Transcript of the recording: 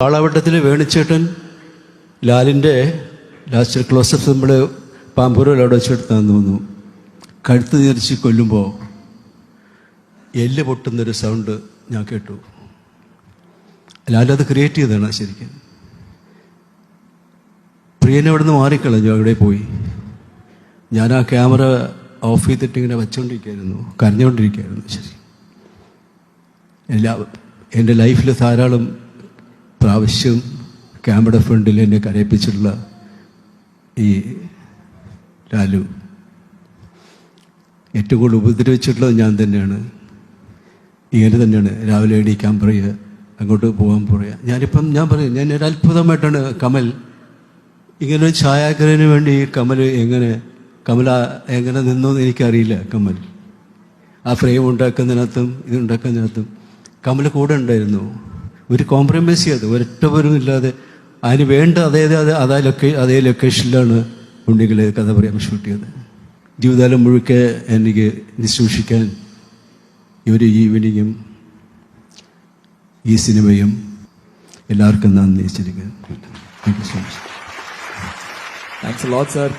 പാളവട്ടത്തിൽ വേണിച്ചേട്ടൻ ലാലിന്റെ last close-up നമ്മൾ പാമ്പൂരിൽ അവിടെ വെച്ചെടുത്താന്ന് തോന്നുന്നു കഴുത്ത് തിരിച്ച് കൊല്ലുമ്പോൾ എല്ല് പൊട്ടുന്നൊരു സൗണ്ട് ഞാൻ കേട്ടു. ലാലത് ക്രിയേറ്റ് ചെയ്തതാണ് ശരിക്കും. പ്രിയനെ അവിടെ നിന്ന് മാറിക്കളഞ്ഞു അവിടെ പോയി. ഞാൻ ആ ക്യാമറ ഓഫ് ചെയ്തിട്ട് ഇങ്ങനെ വെച്ചുകൊണ്ടിരിക്കുകയായിരുന്നു കരഞ്ഞുകൊണ്ടിരിക്കുകയായിരുന്നു ശരി. എല്ലാ എന്റെ ലൈഫിൽ ധാരാളം പ്രാവശ്യം ക്യാമറ ഫ്രണ്ടിൽ എന്നെ കരയിപ്പിച്ചിട്ടുള്ള ഈ ലാലു ഏറ്റവും കൂടുതൽ ഉപദ്രവിച്ചിട്ടുള്ളത് ഞാൻ തന്നെയാണ്. ഇങ്ങനെ തന്നെയാണ് രാവിലെ എണീക്കാൻ പറയുക അങ്ങോട്ട് പോകാൻ പറയുക. ഞാനിപ്പം ഞാൻ പറയും ഞാൻ ഒരു അത്ഭുതമായിട്ടാണ് കമൽ. ഇങ്ങനെ ഒരു ഛായാഗ്രഹന് വേണ്ടി കമൽ എങ്ങനെ കമൽ ആ- എങ്ങനെ നിന്നു എന്ന് എനിക്കറിയില്ല കമൽ. ആ ഫ്രെയിം ഉണ്ടാക്കുന്നതിനകത്തും ഇത് ഉണ്ടാക്കുന്നതിനകത്തും കമൽ കൂടെ ഉണ്ടായിരുന്നു. ഒരു കോംപ്രമൈസ് ചെയ്ത് ഒരൊറ്റ പോലും ഇല്ലാതെ അതിന് വേണ്ട അതേ അതേ ലൊക്കേ അതേ ലൊക്കേഷനിലാണ് ഉണ്ടെങ്കിൽ കഥ പറയാൻ ഷൂട്ട് ചെയ്തത്. ജീവിതകാലം മുഴുക്കെ എനിക്ക് നിശൂഷിക്കാൻ ഒരു ഈവനിങ്ങും ഈ സിനിമയും എല്ലാവർക്കും നന്ദി. ശരിക്കും. Thank you so much thanks lot sir